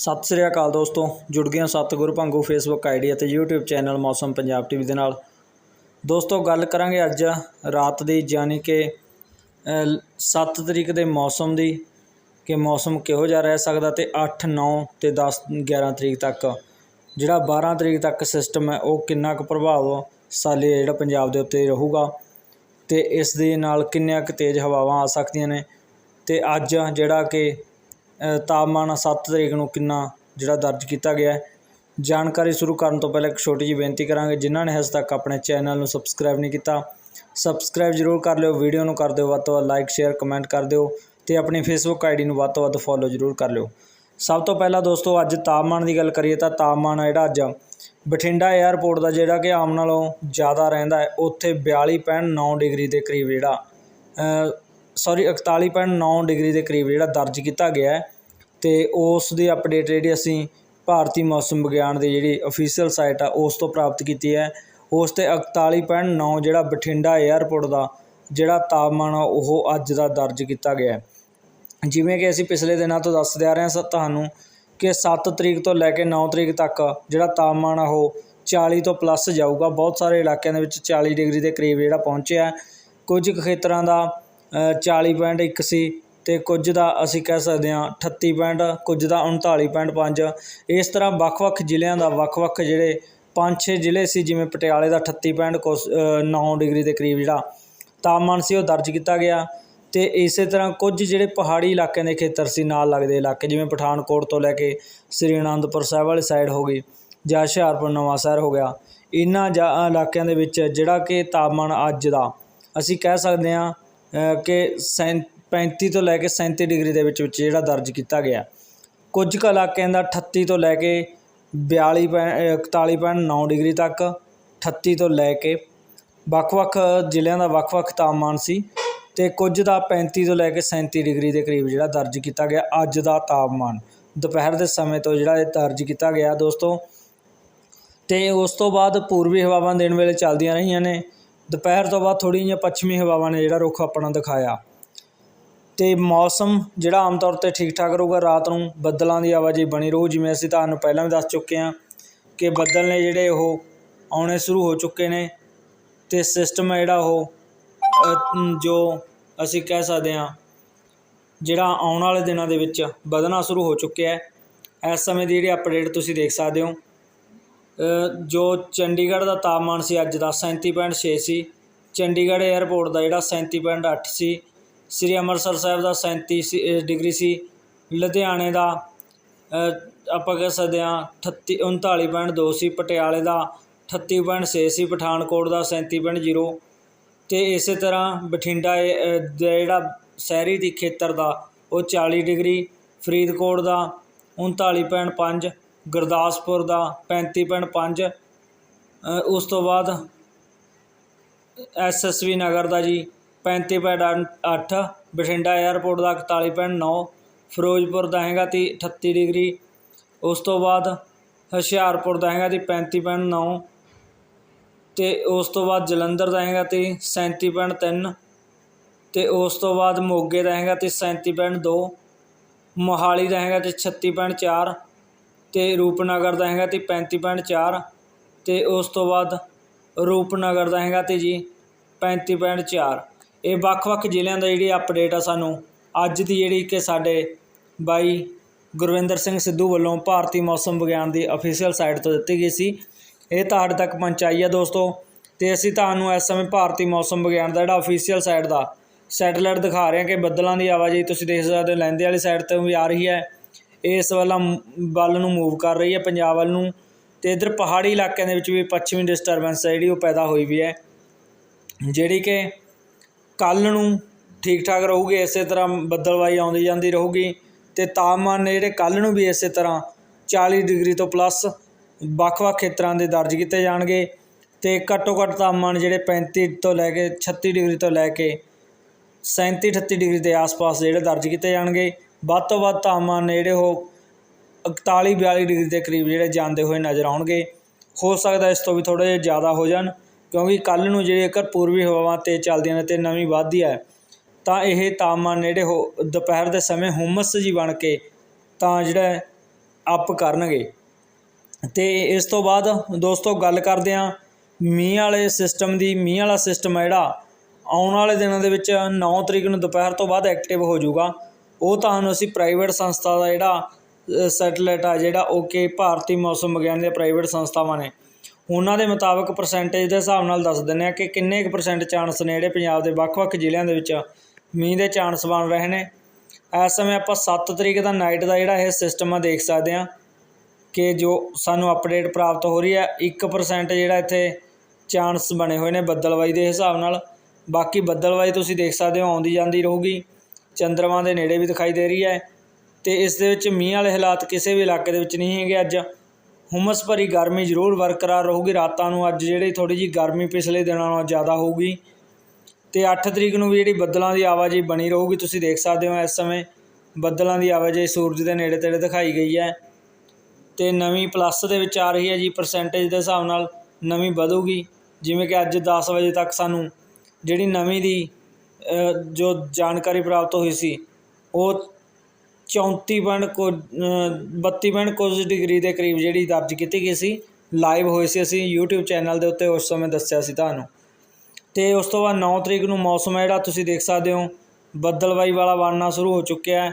ਸਤਿ ਸ੍ਰੀ ਅਕਾਲ ਦੋਸਤੋ, ਜੁੜ ਗਏ ਹਾਂ ਸਤਿਗੁਰੂ ਭੰਗੂ ਫੇਸਬੁੱਕ ਆਈਡੀ ਅਤੇ YouTube channel Mausam Punjab TV ਦੇ ਨਾਲ। ਦੋਸਤੋ, ਗੱਲ ਕਰਾਂਗੇ ਅੱਜ ਰਾਤ ਦੀ, ਯਾਨੀ ਕਿ 7 ਤਰੀਕ ਦੇ ਮੌਸਮ ਦੀ, ਕਿ ਮੌਸਮ ਕਿਹੋ ਜਿਹਾ ਰਹਿ ਸਕਦਾ ਤੇ 8 9 ਤੇ 10 11 ਤਰੀਕ ਤੱਕ। ਜਿਹੜਾ 12 ਤਰੀਕ ਤੱਕ ਸਿਸਟਮ ਹੈ, ਉਹ ਕਿੰਨਾ ਕੁ ਪ੍ਰਭਾਵ ਸਾਲੇ ਜਿਹੜਾ ਪੰਜਾਬ ਦੇ ਉੱਤੇ ਰਹੂਗਾ। ਤੇ ਇਸ ਦੇ ਨਾਲ ਕਿੰਨੀਆਂ ਕੁ ਤੇਜ਼ ਹਵਾਵਾਂ ਆ ਸਕਦੀਆਂ ਨੇ। ਤੇ ਅੱਜ ਜਿਹੜਾ ਕਿ ਤਾਪਮਾਨ ਸੱਤ ਤਰੀਕ ਨੂੰ ਕਿੰਨਾ ਜਿਹੜਾ ਦਰਜ ਕੀਤਾ ਗਿਆ ਜਾਣਕਾਰੀ ਸ਼ੁਰੂ ਕਰਨ ਤੋਂ ਪਹਿਲਾਂ ਇੱਕ ਛੋਟੀ ਜਿਹੀ ਬੇਨਤੀ ਕਰਾਂਗੇ, ਜਿਨ੍ਹਾਂ ਨੇ ਹਜੇ ਤੱਕ ਆਪਣੇ ਚੈਨਲ ਨੂੰ ਸਬਸਕ੍ਰਾਈਬ ਨਹੀਂ ਕੀਤਾ, ਸਬਸਕ੍ਰਾਈਬ ਜ਼ਰੂਰ ਕਰ ਲਿਓ, ਵੀਡੀਓ ਨੂੰ ਕਰ ਦਿਓ, ਵੱਧ ਤੋਂ ਵੱਧ ਲਾਈਕ ਸ਼ੇਅਰ ਕਮੈਂਟ ਕਰ ਦਿਓ ਤੇ ਆਪਣੀ ਫੇਸਬੁੱਕ ਆਈਡੀ ਨੂੰ ਵੱਧ ਤੋਂ ਵੱਧ ਫੋਲੋ ਜ਼ਰੂਰ ਕਰ ਲਿਓ। ਸਭ ਤੋਂ ਪਹਿਲਾਂ ਦੋਸਤੋ, ਅੱਜ ਤਾਪਮਾਨ ਦੀ ਗੱਲ ਕਰੀਏ ਤਾਂ ਤਾਪਮਾਨ ਜਿਹੜਾ ਅੱਜ ਬਠਿੰਡਾ 에ਅਰਪੋਰਟ ਦਾ ਜਿਹੜਾ ਕਿ ਆਮ ਨਾਲੋਂ ਜ਼ਿਆਦਾ ਰਹਿੰਦਾ ਹੈ, ਉੱਥੇ 42.9 ਡਿਗਰੀ ਦੇ ਕਰੀਬ ਜਿਹੜਾ ਸੌਰੀ 41.9 ਡਿਗਰੀ ਦੇ ਕਰੀਬ ਜਿਹੜਾ ਦਰਜ ਕੀਤਾ ਗਿਆ ਹੈ ਤੇ ਉਸ ਦੀ ਅਪਡੇਟ ਜਿਹੜੀ ਅਸੀਂ ਭਾਰਤੀ ਮੌਸਮ ਵਿਗਿਆਨ ਦੀ ਜਿਹੜੀ ਅਫੀਸ਼ੀਅਲ ਸਾਈਟ ਆ, ਉਸ ਤੋਂ ਪ੍ਰਾਪਤ ਕੀਤੀ ਹੈ। ਉਸ ਤੇ 41.9 ਜਿਹੜਾ ਬਠਿੰਡਾ 에ਅਰਪੋਰਟ ਦਾ ਜਿਹੜਾ ਤਾਪਮਾਨ ਆ, ਉਹ ਅੱਜ ਦਾ ਦਰਜ ਕੀਤਾ ਗਿਆ ਹੈ। ਜਿਵੇਂ ਕਿ ਅਸੀਂ ਪਿਛਲੇ ਦਿਨਾਂ ਤੋਂ ਦੱਸਦੇ ਆ ਰਹੇ ਹਾਂ ਸ- ਤੁਹਾਨੂੰ ਕਿ 7 ਤਰੀਕ ਤੋਂ ਲੈ ਕੇ 9 ਤਰੀਕ ਤੱਕ ਜਿਹੜਾ ਤਾਪਮਾਨ ਆ, ਉਹ 40 ਤੋਂ ਪਲੱਸ ਜਾਊਗਾ। ਬਹੁਤ ਸਾਰੇ ਇਲਾਕਿਆਂ ਦੇ ਵਿੱਚ 40 ਡਿਗਰੀ ਦੇ ਕਰੀਬ ਜਿਹੜਾ ਪਹੁੰਚਿਆ ਕੁਝ ਖੇਤਰਾਂ ਦਾ ਚਾਲੀ ਪੁਆਇੰਟ ਇੱਕ ਸੀ ਅਤੇ ਕੁਝ ਦਾ ਅਸੀਂ ਕਹਿ ਸਕਦੇ ਹਾਂ 38 ਪੁਆਇੰਟ ਕੁਝ ਦਾ 39.5 ਇਸ ਤਰ੍ਹਾਂ ਵੱਖ-ਵੱਖ ਜ਼ਿਲ੍ਹਿਆਂ ਦਾ ਵੱਖ-ਵੱਖ ਜਿਹੜੇ 5-6 ਜ਼ਿਲ੍ਹੇ ਸੀ, ਜਿਵੇਂ ਪਟਿਆਲੇ ਦਾ 38.9 ਡਿਗਰੀ ਦੇ ਕਰੀਬ ਜਿਹੜਾ ਤਾਪਮਾਨ ਸੀ ਉਹ ਦਰਜ ਕੀਤਾ ਗਿਆ ਤੇ ਇਸੇ ਤਰ੍ਹਾਂ ਕੁਝ ਜਿਹੜੇ ਪਹਾੜੀ ਇਲਾਕਿਆਂ ਦੇ ਖੇਤਰ ਸੀ, ਨਾਲ ਲੱਗਦੇ ਇਲਾਕੇ ਜਿਵੇਂ ਪਠਾਨਕੋਟ ਤੋਂ ਲੈ ਕੇ ਸ੍ਰੀ ਅਨੰਦਪੁਰ ਸਾਹਿਬ ਵਾਲੀ ਸਾਈਡ ਹੋ ਗਈ ਜਾਂ ਹੁਸ਼ਿਆਰਪੁਰ, ਨਵਾਂ ਸ਼ਹਿਰ ਹੋ ਗਿਆ। ਇਹਨਾਂ ਜਾ, ਇਲਾਕਿਆਂ ਦੇ ਵਿੱਚ ਜਿਹੜਾ ਕਿ ਤਾਪਮਾਨ ਅੱਜ ਦਾ ਅਸੀਂ ਕਹਿ ਸਕਦੇ ਹਾਂ ਕਿ ਸੈਂ 35 ਤੋਂ ਲੈ ਕੇ 37 ਡਿਗਰੀ ਦੇ ਵਿੱਚ ਵਿੱਚ ਜਿਹੜਾ ਦਰਜ ਕੀਤਾ ਗਿਆ। ਕੁਝ ਕੁ ਇਲਾਕਿਆਂ ਦਾ 38 ਤੋਂ ਲੈ ਕੇ 42 ਪੈ- ਅ, 41.9 ਡਿਗਰੀ ਤੱਕ 38 ਤੋਂ ਲੈ ਕੇ ਵੱਖ-ਵੱਖ ਜ਼ਿਲ੍ਹਿਆਂ ਦਾ ਵੱਖ-ਵੱਖ ਤਾਪਮਾਨ ਸੀ ਤੇ ਕੁਝ ਦਾ 35 ਤੋਂ ਲੈ ਕੇ 37 ਡਿਗਰੀ ਦੇ ਕਰੀਬ ਜਿਹੜਾ ਦਰਜ ਕੀਤਾ ਗਿਆ ਅੱਜ ਦਾ ਤਾਪਮਾਨ। ਦੁਪਹਿਰ ਦੇ ਸਮੇਂ ਤੋਂ ਜਿਹੜਾ ਇਹ ਦਰਜ ਕੀਤਾ ਗਿਆ ਦੋਸਤੋ ਤੇ ਉਸ ਤੋਂ ਬਾਅਦ ਪੂਰਬੀ ਹਵਾਵਾਂ ਦਿਨ ਵੇਲੇ ਚੱਲਦੀਆਂ ਰਹੀਆਂ ਨੇ। ਦੁਪਹਿਰ ਤੋਂ ਬਾਅਦ ਥੋੜ੍ਹੀਆਂ ਜਿਹੀਆਂ ਪੱਛਮੀ ਹਵਾਵਾਂ ਨੇ ਜਿਹੜਾ ਰੁੱਖ ਆਪਣਾ ਦਿਖਾਇਆ। ਤੇ ਮੌਸਮ ਜਿਹੜਾ ਆਮ ਤੌਰ ਤੇ ਠੀਕ ਠਾਕ ਰਹੂਗਾ, ਰਾਤ ਨੂੰ ਬੱਦਲਾਂ ਦੀ ਆਵਾਜਾਈ ਬਣੀ ਰਹੂ, ਜਿਵੇਂ ਅਸੀਂ ਤੁਹਾਨੂੰ ਪਹਿਲਾਂ ਵੀ ਦੱਸ ਚੁੱਕੇ ਹਾਂ ਕਿ ਬੱਦਲ ਨੇ ਜਿਹੜੇ ਉਹ ਆਉਣੇ ਸ਼ੁਰੂ ਹੋ ਚੁੱਕੇ ਨੇ ਤੇ ਸਿਸਟਮ ਹੈ ਜਿਹੜਾ ਉਹ ਜੋ ਅਸੀਂ ਕਹਿ ਸਕਦੇ ਹਾਂ ਜਿਹੜਾ ਆਉਣ ਵਾਲੇ ਦਿਨਾਂ ਦੇ ਵਿੱਚ ਵਧਣਾ ਸ਼ੁਰੂ ਹੋ ਚੁੱਕਿਆ ਹੈ। ਇਸ ਸਮੇਂ ਦੀ ਜਿਹੜੀ ਅਪਡੇਟ ਤੁਸੀਂ ਦੇਖ ਸਕਦੇ ਹੋ ਜੋ ਚੰਡੀਗੜ੍ਹ ਦਾ ਤਾਪਮਾਨ ਸੀ ਅੱਜ ਦਾ 37.6 ਸੀ। ਚੰਡੀਗੜ੍ਹ 에ਅਰਪੋਰਟ ਦਾ ਜਿਹੜਾ 37.8 ਸੀ। ਸ੍ਰੀ ਅੰਮ੍ਰਿਤਸਰ ਸਾਹਿਬ ਦਾ 37 ਸੀ- ਡਿਗਰੀ ਸੀ। ਲੁਧਿਆਣੇ ਦਾ ਆਪਾਂ ਕਹਿ ਸਕਦੇ ਹਾਂ 38 39.2 ਸੀ। ਪਟਿਆਲੇ ਦਾ 38.6 ਸੀ। ਪਠਾਨਕੋਟ ਦਾ 37.0 ਤੇ ਇਸੇ ਤਰ੍ਹਾਂ ਬਠਿੰਡਾ ਇਹ, ਜਿਹੜਾ ਸ਼ਹਿਰੀ ਦੀ ਖੇਤਰ ਦਾ ਉਹ 40 ਡਿਗਰੀ। ਫਰੀਦਕੋਟ ਦਾ 39.5 ਗੁਰਦਾਸਪੁਰ ਦਾ 35.5 ਅ, ਉਸ ਤੋਂ ਬਾਅਦ ਐਸਐਸਵੀ ਨਗਰ ਦਾ ਜੀ 35.8 ਬਠਿੰਡਾ 에ਅਰਪੋਰਟ ਦਾ 41.9 ਫਿਰੋਜ਼ਪੁਰ ਦਾ ਹੈਗਾ ਤੀ 38 ਡਿਗਰੀ ਉਸ ਤੋਂ ਬਾਅਦ ਹੁਸ਼ਿਆਰਪੁਰ ਦਾ ਹੈਗਾ ਤੀ 35.9 ਤੇ ਉਸ ਤੋਂ ਬਾਅਦ ਜਲੰਧਰ ਦਾ ਹੈਗਾ ਤੀ 37.3 ਤੇ ਉਸ ਤੋਂ ਬਾਅਦ ਮੋਗੇ ਦਾ ਹੈਗਾ ਤੀ 37.2 ਮੋਹਾਲੀ ਦਾ ਹੈਗਾ ਤੀ 36.4 ਅਤੇ ਰੂਪਨਗਰ ਦਾ ਹੈਗਾ ਤੀ 35.4 ਤੇ ਉਸ ਤੋਂ ਬਾਅਦ ਰੂਪਨਗਰ ਦਾ ਹੈਗਾ ਤੇ ਜੀ 35.4 ਇਹ ਵੱਖ-ਵੱਖ ਜ਼ਿਲ੍ਹਿਆਂ ਦਾ ਜਿਹੜੀ ਅਪਡੇਟ ਆ ਸਾਨੂੰ ਅੱਜ ਦੀ ਜਿਹੜੀ ਕਿ ਸਾਡੇ ਬਾਈ ਗੁਰਵਿੰਦਰ ਸਿੰਘ ਸਿੱਧੂ ਵੱਲੋਂ ਭਾਰਤੀ ਮੌਸਮ ਵਿਗਿਆਨ ਦੀ ਅਫੀਸ਼ੀਅਲ ਸਾਈਟ ਤੋਂ ਦਿੱਤੀ ਗਈ ਸੀ। ਇਹ ਤੁਹਾਡੇ ਤੱਕ ਪਹੁੰਚਾਈ ਆ ਦੋਸਤੋ ਤੇ ਅਸੀਂ ਤੁਹਾਨੂੰ ਇਸ ਸਮੇਂ ਭਾਰਤੀ ਮੌਸਮ ਵਿਗਿਆਨ ਦਾ ਜਿਹੜਾ ਅਫੀਸ਼ੀਅਲ ਸਾਈਟ ਦਾ ਸੈਟੇਲਾਈਟ ਦਿਖਾ ਰਹੇ ਹਾਂ ਕਿ ਬੱਦਲਾਂ ਦੀ ਆਵਾਜਾਈ ਤੁਸੀਂ ਦੇਖ ਸਕਦੇ ਹੋ, ਲਹਿੰਦੇ ਵਾਲੀ ਸਾਈਡ ਤੋਂ ਵੀ ਆ ਰਹੀ ਹੈ। ਇਸ ਵੱਲ ਵੱਲ ਨੂੰ ਮੂਵ ਕਰ ਰਹੀ ਹੈ ਪੰਜਾਬ ਵੱਲ ਨੂੰ ਅਤੇ ਇੱਧਰ ਪਹਾੜੀ ਇਲਾਕਿਆਂ ਦੇ ਵਿੱਚ ਵੀ ਪੱਛਮੀ ਡਿਸਟਰਬੈਂਸ ਹੈ ਜਿਹੜੀ ਉਹ ਪੈਦਾ ਹੋਈ ਵੀ ਹੈ। ਜਿਹੜੀ ਕਿ ਕੱਲ ਨੂੰ ਠੀਕ ਠਾਕ ਰਹੂਗੀ, ਇਸੇ ਤਰ੍ਹਾਂ ਬੱਦਲਵਾਈ ਆਉਂਦੀ ਜਾਂਦੀ ਰਹੂਗੀ ਤੇ ਤਾਪਮਾਨ ਨੇ ਜਿਹੜੇ ਕੱਲ ਨੂੰ ਵੀ ਇਸੇ ਤਰ੍ਹਾਂ 40 ਡਿਗਰੀ ਤੋਂ ਪਲੱਸ ਵੱਖ-ਵੱਖ ਖੇਤਰਾਂ ਦੇ ਦਰਜ ਕੀਤੇ ਜਾਣਗੇ ਤੇ ਘੱਟੋ ਘੱਟ ਤਾਪਮਾਨ ਜਿਹੜੇ 35 ਤੋਂ ਲੈ ਕੇ 36 ਡਿਗਰੀ ਤੋਂ ਲੈ ਕੇ 37 38 ਡਿਗਰੀ ਦੇ ਆਸ-ਪਾਸ ਜਿਹੜੇ ਦਰਜ ਕੀਤੇ ਜਾਣਗੇ। ਵੱਧ ਤੋਂ ਵੱਧ ਤਾਪਮਾਨ ਨੇ ਜਿਹੜੇ ਉਹ 41 42 ਡਿਗਰੀ ਦੇ ਕਰੀਬ ਜਿਹੜੇ ਜਾਂਦੇ ਹੋਏ ਨਜ਼ਰ ਆਉਣਗੇ। ਹੋ ਸਕਦਾ ਇਸ ਤੋਂ ਵੀ ਥੋੜ੍ਹੇ ਜਿਹੇ ਜ਼ਿਆਦਾ ਹੋ ਜਾਣ, ਕਿਉਂਕਿ ਕੱਲ ਨੂੰ ਜੇਕਰ ਪੂਰਬੀ ਹਵਾਵਾਂ ਤੇਜ਼ ਚੱਲਦੀਆਂ ਨੇ ਤੇ ਨਮੀ ਵੱਧਦੀ ਹੈ। ਤਾਂ ਇਹ ਤਾਪਮਾਨ ਜਿਹੜੇ ਉਹ ਦੁਪਹਿਰ ਦੇ ਸਮੇਂ ਹੁਮਸ ਜੀ ਬਣ ਕੇ ਤਾਂ ਜਿਹੜਾ ਹੈ, ਅਪ ਕਰਨਗੇ। ਤੇ ਇਸ ਤੋਂ ਬਾਅਦ ਦੋਸਤੋ ਗੱਲ ਕਰਦੇ ਹਾਂ, ਮੀਂਹ ਵਾਲੇ ਸਿਸਟਮ ਦੀ, ਮੀਂਹ ਵਾਲਾ ਸਿਸਟਮ ਹੈ ਜਿਹੜਾ, ਆਉਣ ਵਾਲੇ ਦਿਨਾਂ ਦੇ ਵਿੱਚ 9 ਤਰੀਕ ਨੂੰ ਦੁਪਹਿਰ ਤੋਂ ਬਾਅਦ ਐਕਟਿਵ ਹੋ ਜਾਊਗਾ। ਉਹ ਤੁਹਾਨੂੰ ਅਸੀਂ ਪ੍ਰਾਈਵੇਟ ਸੰਸਥਾ ਦਾ ਜਿਹੜਾ ਸੈਟਲਾਈਟ ਆ ਜਿਹੜਾ ਓਕੇ ਭਾਰਤੀ ਮੌਸਮ ਵਿਗਿਆਨ ਦੀਆਂ ਪ੍ਰਾਈਵੇਟ ਸੰਸਥਾਵਾਂ ਨੇ। ਉਹਨਾਂ ਦੇ ਮੁਤਾਬਕ ਪਰਸੈਂਟੇਜ ਦੇ ਹਿਸਾਬ ਨਾਲ ਦੱਸ ਦਿੰਦੇ ਆ ਕਿ ਕਿੰਨੇ ਕੁ ਪਰਸੈਂਟ ਚਾਂਸ ਨੇ ਜਿਹੜੇ ਪੰਜਾਬ ਦੇ ਵੱਖ-ਵੱਖ ਜ਼ਿਲ੍ਹਿਆਂ ਦੇ ਵਿੱਚ ਮੀਂਹ ਦੇ ਚਾਂਸ ਬਣ ਰਹੇ ਨੇ। ਇਸ ਸਮੇਂ ਆਪਾਂ 7 ਤਰੀਕ ਦਾ ਨਾਈਟ ਦਾ ਜਿਹੜਾ ਇਹ ਸਿਸਟਮ ਆ ਦੇਖ ਸਕਦੇ ਆ ਕਿ ਜੋ ਸਾਨੂੰ ਅਪਡੇਟ ਪ੍ਰਾਪਤ ਹੋ ਰਹੀ ਹੈ 1% ਜਿਹੜਾ ਇੱਥੇ ਚਾਂਸ ਬਣੇ ਹੋਏ ਨੇ ਬੱਦਲਵਾਈ ਦੇ ਹਿਸਾਬ ਨਾਲ। ਬਾਕੀ ਬੱਦਲਵਾਈ ਤੁਸੀਂ ਦੇਖ ਸਕਦੇ ਹੋ, ਆਉਂਦੀ ਜਾਂਦੀ ਰਹੂਗੀ। ਚੰਦਰਮਾ ਦੇ ਨੇੜੇ ਵੀ ਦਿਖਾਈ ਦੇ ਰਹੀ ਹੈ ਤੇ ਇਸ ਦੇ ਵਿੱਚ ਮੀਂਹ ਵਾਲੇ ਹਾਲਾਤ ਕਿਸੇ ਵੀ ਇਲਾਕੇ ਦੇ ਵਿੱਚ ਨਹੀਂ ਹੈਗੇ ਅੱਜ। ਹੁਮਸ ਭਰੀ ਗਰਮੀ ਜ਼ਰੂਰ ਬਰਕਰਾਰ ਰਹੂਗੀ। ਰਾਤਾਂ ਨੂੰ ਅੱਜ ਜਿਹੜੀ ਥੋੜੀ ਜੀ ਗਰਮੀ ਪਿਛਲੇ ਦਿਨਾਂ ਨਾਲੋਂ ਜ਼ਿਆਦਾ ਹੋਊਗੀ ਤੇ 8 ਤਰੀਕ ਨੂੰ ਵੀ ਜਿਹੜੀ ਬੱਦਲਾਂ ਦੀ ਆਵਾਜਾਈ ਬਣੀ ਰਹੂਗੀ। ਤੁਸੀਂ ਦੇਖ ਸਕਦੇ ਹੋ ਇਸ ਸਮੇਂ ਬੱਦਲਾਂ ਦੀ ਆਵਾਜਾਈ ਸੂਰਜ ਦੇ ਨੇੜੇ ਤੇੜੇ ਦਿਖਾਈ ਗਈ ਹੈ ਤੇ ਨਵੀਂ ਪਲੱਸ ਦੇ ਵਿੱਚ ਆ ਰਹੀ ਹੈ ਜੀ। ਪਰਸੈਂਟੇਜ ਦੇ ਹਿਸਾਬ ਨਾਲ ਨਵੀਂ ਵਧੂਗੀ। ਜਿਵੇਂ ਕਿ ਅੱਜ 10 ਵਜੇ ਤੱਕ ਸਾਨੂੰ ਜਿਹੜੀ ਨਵੀਂ ਦੀ ਜੋ ਜਾਣਕਾਰੀ ਪ੍ਰਾਪਤ ਹੋਈ ਸੀ, ਉਹ 34 ਪੁਆਇੰਟ ਕੁ 32 ਪੁਆਇੰਟ ਕੁਝ ਡਿਗਰੀ ਦੇ ਕਰੀਬ ਜਿਹੜੀ ਦਰਜ ਕੀਤੀ ਗਈ ਸੀ ਲਾਈਵ ਹੋਈ ਸੀ ਅਸੀਂ YouTube ਚੈਨਲ ਦੇ ਉੱਤੇ ਉਸ ਸਮੇਂ ਦੱਸਿਆ ਸੀ ਤੁਹਾਨੂੰ। ਤੇ ਉਸ ਤੋਂ ਬਾਅਦ 9 ਤਰੀਕ ਨੂੰ ਮੌਸਮ ਹੈ ਜਿਹੜਾ, ਤੁਸੀਂ ਦੇਖ ਸਕਦੇ ਹੋ, ਬੱਦਲਵਾਈ ਵਾਲਾ ਬਣਨਾ ਸ਼ੁਰੂ ਹੋ ਚੁੱਕਿਆ ਹੈ।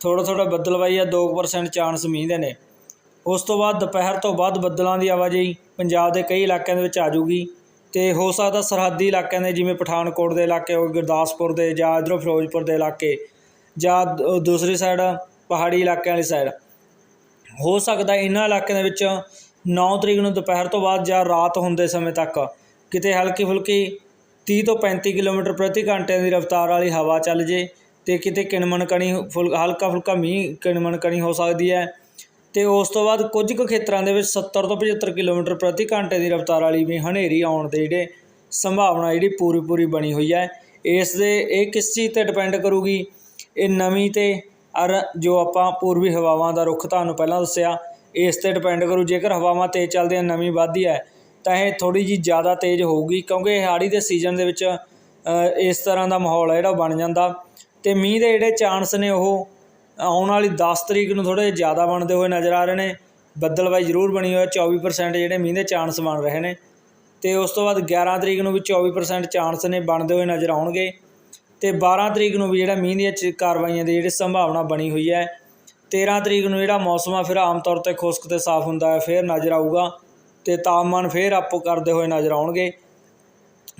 ਥੋੜਾ ਥੋੜਾ ਬੱਦਲਵਾਈ ਆ 2% ਚਾਂਸ ਮੀਂਹ ਦੇ ਨੇ। ਉਸ ਤੋਂ ਬਾਅਦ ਦੁਪਹਿਰ ਤੋਂ ਬਾਅਦ ਬੱਦਲਾਂ ਦੀ ਆਵਾਜਾਈ ਪੰਜਾਬ ਦੇ ਕਈ ਇਲਾਕਿਆਂ ਦੇ ਵਿੱਚ ਆ ਜੂਗੀ ਤੇ ਹੋ ਸਕਦਾ ਸਰਹੱਦੀ ਇਲਾਕਿਆਂ ਦੇ, ਜਿਵੇਂ ਪਠਾਨਕੋਟ ਦੇ ਇਲਾਕੇ ਹੋ ਗੁਰਦਾਸਪੁਰ ਦੇ ਜਾਂ ਇੱਧਰੋਂ ਫਿਰੋਜ਼ਪੁਰ ਦੇ ਇਲਾਕੇ ਜਾਂ ਦੂਸਰੀ ਸਾਈਡ ਪਹਾੜੀ ਇਲਾਕਿਆਂ ਵਾਲੀ ਸਾਈਡ ਹੋ ਸਕਦਾ ਇਹਨਾਂ ਇਲਾਕਿਆਂ ਦੇ ਵਿੱਚ 9 ਤਰੀਕ ਨੂੰ ਦੁਪਹਿਰ ਤੋਂ ਬਾਅਦ ਜਾਂ ਰਾਤ ਹੁੰਦੇ ਸਮੇਂ ਤੱਕ ਕਿਤੇ ਹਲਕੀ ਫੁਲਕੀ 30 ਤੋਂ 35 ਕਿਲੋਮੀਟਰ ਪ੍ਰਤੀ ਘੰਟੇ ਦੀ ਰਫ਼ਤਾਰ ਵਾਲੀ ਹਵਾ ਚੱਲ ਜੇ ਤੇ ਕਿਤੇ ਕਿਣਮਣ ਕਣੀ ਹਲਕਾ ਫੁਲਕਾ ਮੀਂਹ ਕਿਣਮਣ ਕਣੀ ਹੋ ਸਕਦੀ ਹੈ। ਤੇ ਉਸ ਤੋਂ ਬਾਅਦ ਕੁਝ ਕੁ ਖੇਤਰਾਂ ਦੇ ਵਿੱਚ 70 ਤੋਂ 75 ਕਿਲੋਮੀਟਰ ਪ੍ਰਤੀ ਘੰਟੇ ਦੀ ਰਫ਼ਤਾਰ ਵਾਲੀ ਵੀ ਹਨੇਰੀ ਆਉਣ ਦੇ ਜਿਹੜੇ ਸੰਭਾਵਨਾ ਜਿਹੜੀ ਪੂਰੀ ਪੂਰੀ ਬਣੀ ਹੋਈ ਹੈ। ਇਸ ਦੇ ਇਹ ਕਿਸ ਚੀਜ਼ ਤੇ ਡਿਪੈਂਡ ਕਰੂਗੀ? ਇਹ ਨਵੀਂ ਤੇ ਅਰ ਜੋ ਆਪਾਂ ਪੂਰਬੀ ਹਵਾਵਾਂ ਦਾ ਰੁੱਖ ਤੁਹਾਨੂੰ ਪਹਿਲਾਂ ਦੱਸਿਆ, ਇਸ ਤੇ ਡਿਪੈਂਡ ਕਰੂ। ਜੇਕਰ ਹਵਾਵਾਂ ਤੇਜ਼ ਚੱਲਦੀਆਂ, ਨਵੀਂ ਵੱਧਦੀ ਹੈ, ਤਾਂ ਇਹ ਥੋੜੀ ਜੀ ਜ਼ਿਆਦਾ ਤੇਜ਼ ਹੋਊਗੀ, ਕਿਉਂਕਿ ਹਾੜੀ ਦੇ ਸੀਜ਼ਨ ਦੇ ਵਿੱਚ ਇਸ ਤਰ੍ਹਾਂ ਦਾ ਮਾਹੌਲ ਹੈ ਜਿਹੜਾ ਬਣ ਜਾਂਦਾ। ਤੇ ਮੀਂਹ ਦੇ ਜਿਹੜੇ ਚਾਂਸ ਨੇ ਉਹ ਆਉਣ ਵਾਲੀ 10 ਤਰੀਕ ਨੂੰ ਥੋੜੇ ਜ਼ਿਆਦਾ ਬਣਦੇ ਹੋਏ ਨਜ਼ਰ ਆ ਰਹੇ ਨੇ। ਬੱਦਲਬਾਈ ਜ਼ਰੂਰ ਬਣੀ ਹੋਈ ਹੈ। 24% ਜਿਹੜੇ ਮੀਂਹ ਦੇ ਚਾਂਸ ਬਣ ਰਹੇ ਨੇ। ਤੇ ਉਸ ਤੋਂ ਬਾਅਦ 11 ਤਰੀਕ ਨੂੰ ਵੀ 24% ਚਾਂਸ ਨੇ ਬਣਦੇ ਹੋਏ ਨਜ਼ਰ ਆਉਣਗੇ। ਤੇ 12 ਤਰੀਕ ਨੂੰ ਵੀ ਜਿਹੜਾ ਮੀਂਹ ਦੀਆਂ ਚ- ਕਾਰਵਾਈਆਂ ਦੀ ਜਿਹੜੀ ਸੰਭਾਵਨਾ ਬਣੀ ਹੋਈ ਹੈ। 13 ਤਰੀਕ ਨੂੰ ਜਿਹੜਾ ਮੌਸਮ ਆ, ਫਿਰ ਆਮ ਤੌਰ ਤੇ ਖੁਸ਼ਕ ਤੇ ਸਾਫ਼ ਹੁੰਦਾ ਹੈ, ਫਿਰ ਨਜ਼ਰ ਆਊਗਾ। ਤੇ ਤਾਪਮਾਨ ਫਿਰ ਅਪ ਕਰਦੇ ਹੋਏ ਨਜ਼ਰ ਆਉਣਗੇ।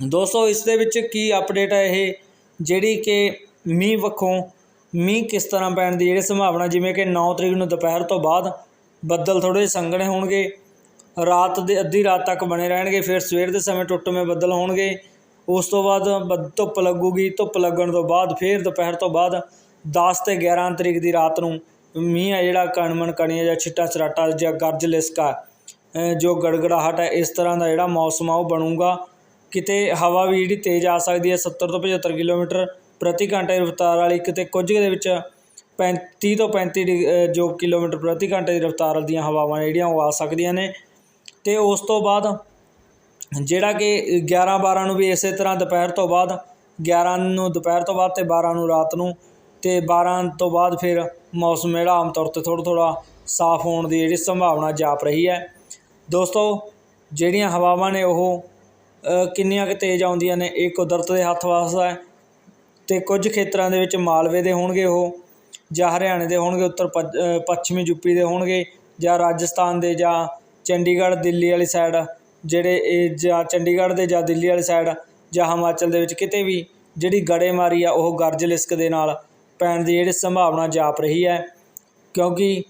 ਦੋਸਤੋ, ਇਸ ਦੇ ਵਿੱਚ ਕੀ ਅਪਡੇਟ ਹੈ ਇਹ? ਜਿਹੜੀ ਕਿ ਮੀਂਹ ਵੱਖੋਂ ਮੀਂਹ ਕਿਸ ਤਰ੍ਹਾਂ ਪੈਣ ਦੀ ਜਿਹੜੀ ਸੰਭਾਵਨਾ, ਜਿਵੇਂ ਕਿ 9 ਤਰੀਕ ਨੂੰ ਦੁਪਹਿਰ ਤੋਂ ਬਾਅਦ ਬੱਦਲ ਥੋੜੇ ਸੰਘਣੇ ਹੋਣਗੇ, ਰਾਤ ਦੇ ਅੱਧੀ ਰਾਤ ਤੱਕ ਬਣੇ ਰਹਿਣਗੇ, ਫਿਰ ਸਵੇਰ ਦੇ ਸਮੇਂ ਟੁੱਟਵੇਂ ਬੱਦਲ ਹੋਣਗੇ, ਉਸ ਤੋਂ ਬਾਅਦ ਬੱਦ- ਧੁੱਪ ਲੱਗੂਗੀ, ਧੁੱਪ ਲੱਗਣ ਤੋਂ ਬਾਅਦ ਫਿਰ ਦੁਪਹਿਰ ਤੋਂ ਬਾਅਦ 10 ਤੇ 11 ਤਰੀਕ ਦੀ ਰਾਤ ਨੂੰ ਮੀਂਹ ਹੈ ਜਿਹੜਾ ਕਣਮਣ, ਕਣੀਆਂ ਜਾਂ ਛਿੱਟਾ ਚਰਾਟਾ ਜਾਂ ਗਰਜ ਲਿਸਕਾ ਜੋ ਗੜਗੜਾਹਟ ਹੈ ਇਸ ਤਰ੍ਹਾਂ ਦਾ ਜਿਹੜਾ ਮੌਸਮ ਆ ਉਹ ਬਣੂਗਾ। ਕਿਤੇ ਹਵਾ ਵੀ ਜਿਹੜੀ ਤੇਜ਼ ਆ ਸਕਦੀ ਹੈ 70 ਤੋਂ 75 ਕਿਲੋਮੀਟਰ ਪ੍ਰਤੀ ਘੰਟੇ ਦੀ ਰਫ਼ਤਾਰ ਵਾਲੀ ਕਿਤੇ ਕੁਝ ਦੇ ਵਿੱਚ 35 ਤੋਂ 35 ਡਿਗ- ਜੋ ਕਿਲੋਮੀਟਰ ਪ੍ਰਤੀ ਘੰਟੇ ਦੀ ਰਫ਼ਤਾਰ ਦੀਆਂ ਹਵਾਵਾਂ ਜਿਹੜੀਆਂ ਉਹ ਆ ਸਕਦੀਆਂ ਨੇ। ਤੇ ਉਸ ਤੋਂ ਬਾਅਦ ਜਿਹੜਾ ਕਿ 11 12 ਨੂੰ ਵੀ ਇਸੇ ਤਰ੍ਹਾਂ ਦੁਪਹਿਰ ਤੋਂ ਬਾਅਦ 11 ਨੂੰ ਦੁਪਹਿਰ ਤੋਂ ਬਾਅਦ ਤੇ 12 ਨੂੰ ਰਾਤ ਨੂੰ ਤੇ 12 ਤੋਂ ਬਾਅਦ ਫਿਰ ਮੌਸਮ ਜਿਹੜਾ ਆਮ ਤੌਰ ਤੇ ਥੋੜ੍ਹਾ ਥੋੜ੍ਹਾ ਸਾਫ਼ ਹੋਣ ਦੀ ਜਿਹੜੀ ਸੰਭਾਵਨਾ ਜਾਪ ਰਹੀ ਹੈ। ਦੋਸਤੋ, ਜਿਹੜੀਆਂ ਹਵਾਵਾਂ ਨੇ ਉਹ ਕਿੰਨੀਆਂ ਕੁ ਤੇਜ਼ ਆਉਂਦੀਆਂ ਨੇ, ਇਹ ਕੁਦਰਤ ਦੇ ਹੱਥ ਵੱਸ ਹੈ। ਅਤੇ ਕੁਝ ਖੇਤਰਾਂ ਦੇ ਵਿੱਚ ਮਾਲਵੇ ਦੇ ਹੋਣਗੇ ਉਹ ਜਾਂ ਹਰਿਆਣੇ ਦੇ ਹੋਣਗੇ ਉੱਤਰ ਪੱਛ- ਅ, ਪੱਛਮੀ ਯੂਪੀ ਦੇ ਹੋਣਗੇ ਜਾਂ ਰਾਜਸਥਾਨ ਦੇ ਜਾਂ ਚੰਡੀਗੜ੍ਹ ਦਿੱਲੀ ਵਾਲੀ ਸਾਈਡ ਜਿਹੜੇ ਇਹ ਜਾਂ ਚੰਡੀਗੜ੍ਹ ਦੇ ਜਾਂ ਦਿੱਲੀ ਵਾਲੀ ਸਾਈਡ ਜਾਂ ਹਿਮਾਚਲ ਦੇ ਵਿੱਚ ਕਿਤੇ ਵੀ ਜਿਹੜੀ ਗੜੇਮਾਰੀ ਆ ਉਹ ਗਰਜ ਲਿਸਕ ਦੇ ਨਾਲ ਪੈਣ ਦੀ ਜਿਹੜੀ ਸੰਭਾਵਨਾ ਜਾਪ ਰਹੀ ਹੈ। ਕਿਉਂਕਿ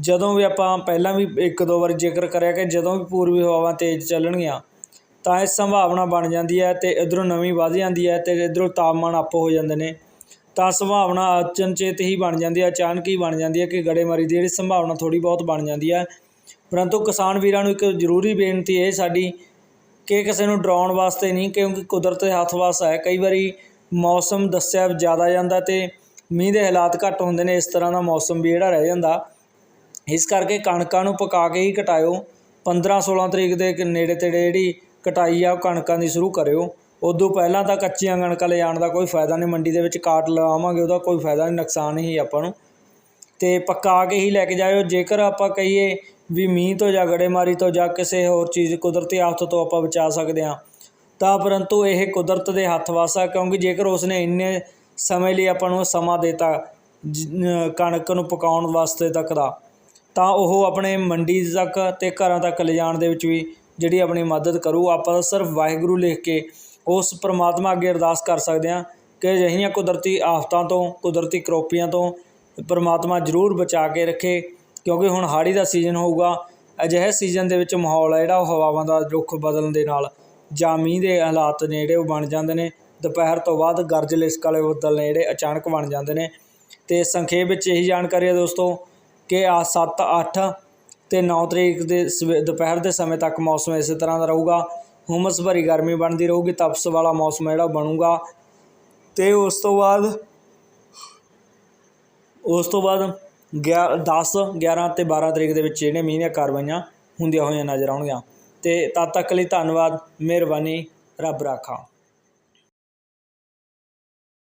ਜਦੋਂ ਵੀ ਆਪਾਂ ਪਹਿਲਾਂ ਵੀ ਇੱਕ ਦੋ ਵਾਰ ਜ਼ਿਕਰ ਕਰਿਆ ਕਿ ਜਦੋਂ ਵੀ ਪੂਰਬੀ ਹਵਾਵਾਂ ਤੇਜ਼ ਚੱਲਣਗੀਆਂ ਤਾਂ ਇਹ ਸੰਭਾਵਨਾ ਬਣ ਜਾਂਦੀ ਹੈ ਤੇ ਇਧਰੋਂ ਨਵੀਂ ਵੱਧ ਜਾਂਦੀ ਹੈ ਤੇ ਇਧਰੋਂ ਤਾਪਮਾਨ ਅੱਪ ਹੋ ਜਾਂਦੇ ਨੇ। ਤਾਂ ਸੰਭਾਵਨਾ ਅਚਨਚੇਤ ਹੀ ਬਣ ਜਾਂਦੀ ਹੈ, ਅਚਾਨਕ ਹੀ ਬਣ ਜਾਂਦੀ ਹੈ ਕਿ ਗੜੇਮਾਰੀ ਦੀ ਜਿਹੜੀ ਸੰਭਾਵਨਾ ਥੋੜੀ ਬਹੁਤ ਬਣ ਜਾਂਦੀ ਹੈ। ਪਰੰਤੂ ਕਿਸਾਨ ਵੀਰਾਂ ਨੂੰ ਇੱਕ ਜ਼ਰੂਰੀ ਬੇਨਤੀ ਇਹ ਸਾਡੀ ਕਿ ਕਿਸੇ ਨੂੰ ਡਰਾਉਣ ਵਾਸਤੇ ਨਹੀਂ, ਕਿਉਂਕਿ ਕੁਦਰਤ ਦੇ ਹੱਥ ਵੱਸ ਹੈ। ਕਈ ਵਾਰੀ ਮੌਸਮ ਦੱਸਿਆ ਜ਼ਿਆਦਾ ਜਾਂਦਾ ਤੇ ਮੀਂਹ ਦੇ ਹਾਲਾਤ ਘੱਟ ਹੁੰਦੇ ਨੇ, ਇਸ ਤਰ੍ਹਾਂ ਦਾ ਮੌਸਮ ਵੀ ਜਿਹੜਾ ਰਹਿ ਜਾਂਦਾ। ਇਸ ਕਰਕੇ ਕਣਕਾਂ ਨੂੰ ਪਕਾ ਕੇ ਹੀ ਕਟਾਇਓ 15 16 ਤਰੀਕ ਦੇ ਕ- ਨੇੜੇ ਤੇੜੇ ਜਿਹੜੀ ਕਟਾਈ ਆ, ਉਹ ਕਣਕਾਂ ਦੀ ਸ਼ੁਰੂ ਕਰਿਓ। ਉਦੋਂ ਪਹਿਲਾਂ ਤਾਂ ਕੱਚੀਆਂ ਕਣਕਾਂ ਲੈ ਦਾ ਕੋਈ ਫਾਇਦਾ ਨਹੀਂ, ਮੰਡੀ ਦੇ ਵਿੱਚ ਕਾਟ ਲਵਾਵਾਂਗੇ, ਉਹਦਾ ਕੋਈ ਫਾਇਦਾ ਨਹੀਂ, ਨੁਕਸਾਨ ਹੀ ਆਪਾਂ ਨੂੰ। ਤੇ ਪੱਕਾ ਕੇ ਹੀ ਲੈ ਕੇ ਜਾਇਓ। ਜੇਕਰ ਆਪਾਂ ਕਹੀਏ ਵੀ ਮੀਂਹ ਤੋਂ ਜਾਂ ਗੜੇਮਾਰੀ ਤੋਂ ਜਾਂ ਕਿਸੇ ਹੋਰ ਚੀਜ਼, ਕੁਦਰਤੀ ਆਫਤ ਤੋਂ ਆਪਾਂ ਬਚਾ ਸਕਦੇ ਹਾਂ, ਤਾਂ ਪਰੰਤੂ ਇਹ ਕੁਦਰਤ ਦੇ ਹੱਥ ਵੱਸ ਕਿਉਂਕਿ ਜੇਕਰ ਉਸਨੇ ਇੰਨੇ ਸਮੇਂ ਲਈ ਆਪਾਂ ਨੂੰ ਸਮਾਂ ਦਿੱਤਾ, ਜ- ਕਣਕ ਨੂੰ ਪਕਾਉਣ ਵਾਸਤੇ ਤੱਕ ਦਾ, ਤਾਂ ਉਹ ਆਪਣੇ ਮੰਡੀ ਤੱਕ ਤੇ ਘਰਾਂ ਤੱਕ ਲਿਜਾਣ ਦੇ ਵਿੱਚ ਵੀ ਜਿਹੜੀ ਆਪਣੀ ਮਦਦ ਕਰੂ, ਆਪਾਂ ਤਾਂ ਸਿਰਫ ਵਾਹਿਗੁਰੂ ਲਿਖ ਕੇ ਉਸ ਪਰਮਾਤਮਾ ਅੱਗੇ ਅਰਦਾਸ ਕਰ ਸਕਦੇ ਹਾਂ ਕਿ ਅਜਿਹੀਆਂ ਕੁਦਰਤੀ ਆਫਤਾਂ ਤੋਂ, ਕੁਦਰਤੀ ਕਰੋਪੀਆਂ ਤੋਂ ਪਰਮਾਤਮਾ ਜ਼ਰੂਰ ਬਚਾ ਕੇ ਰੱਖੇ, ਕਿਉਂਕਿ ਹੁਣ ਹਾੜੀ ਦਾ ਸੀਜ਼ਨ ਹੋਊਗਾ, ਅਜਿਹੇ ਸੀਜ਼ਨ ਦੇ ਵਿੱਚ ਮਾਹੌਲ ਹੈ ਜਿਹੜਾ ਉਹ ਹਵਾਵਾਂ ਦਾ ਰੁੱਖ ਬਦਲਣ ਦੇ ਨਾਲ, ਜਾਂ ਮੀਂਹ ਦੇ ਹਾਲਾਤ ਨੇ ਜਿਹੜੇ ਉਹ ਬਣ ਜਾਂਦੇ ਨੇ, ਦੁਪਹਿਰ ਤੋਂ ਬਾਅਦ ਗਰਜ ਲਿਸ਼ਕ ਵਾਲੇ ਬੱਦਲ ਨੇ ਜਿਹੜੇ ਅਚਾਨਕ ਬਣ ਜਾਂਦੇ ਨੇ। ਤੇ ਸੰਖੇਪ ਵਿੱਚ ਇਹੀ ਜਾਣਕਾਰੀ ਹੈ ਦੋਸਤੋ ਕਿ ਆ 7 8 ਤੇ 9 ਤਰੀਕ ਦੇ ਸਵੇ- ਦੁਪਹਿਰ ਦੇ ਸਮੇਂ ਤੱਕ ਮੌਸਮ ਇਸੇ ਤਰ੍ਹਾਂ ਦਾ ਰਹੂਗਾ। ਹੁਮਸ ਭਰੀ ਗਰਮੀ ਬਣਦੀ ਰਹੂਗੀ, ਤਪਸ ਵਾਲਾ ਮੌਸਮ ਹੈ ਜਿਹੜਾ ਬਣੂਗਾ। ਤੇ ਉਸ ਤੋਂ ਬਾਅਦ, ਉਸ ਤੋਂ ਬਾਅਦ 10 11 ਤੇ 12 ਤਰੀਕ ਦੇ ਵਿੱਚ ਜਿਹੜੇ ਮੀਂਹ ਦੀਆਂ ਕਾਰਵਾਈਆਂ ਹੁੰਦੀਆਂ ਹੋਈਆਂ ਨਜ਼ਰ ਆਉਣਗੀਆਂ। ਤੇ ਤਦ ਤੱਕ ਲਈ ਧੰਨਵਾਦ, ਮਿਹਰਬਾਨੀ, ਰੱਬ ਰਾਖਾ।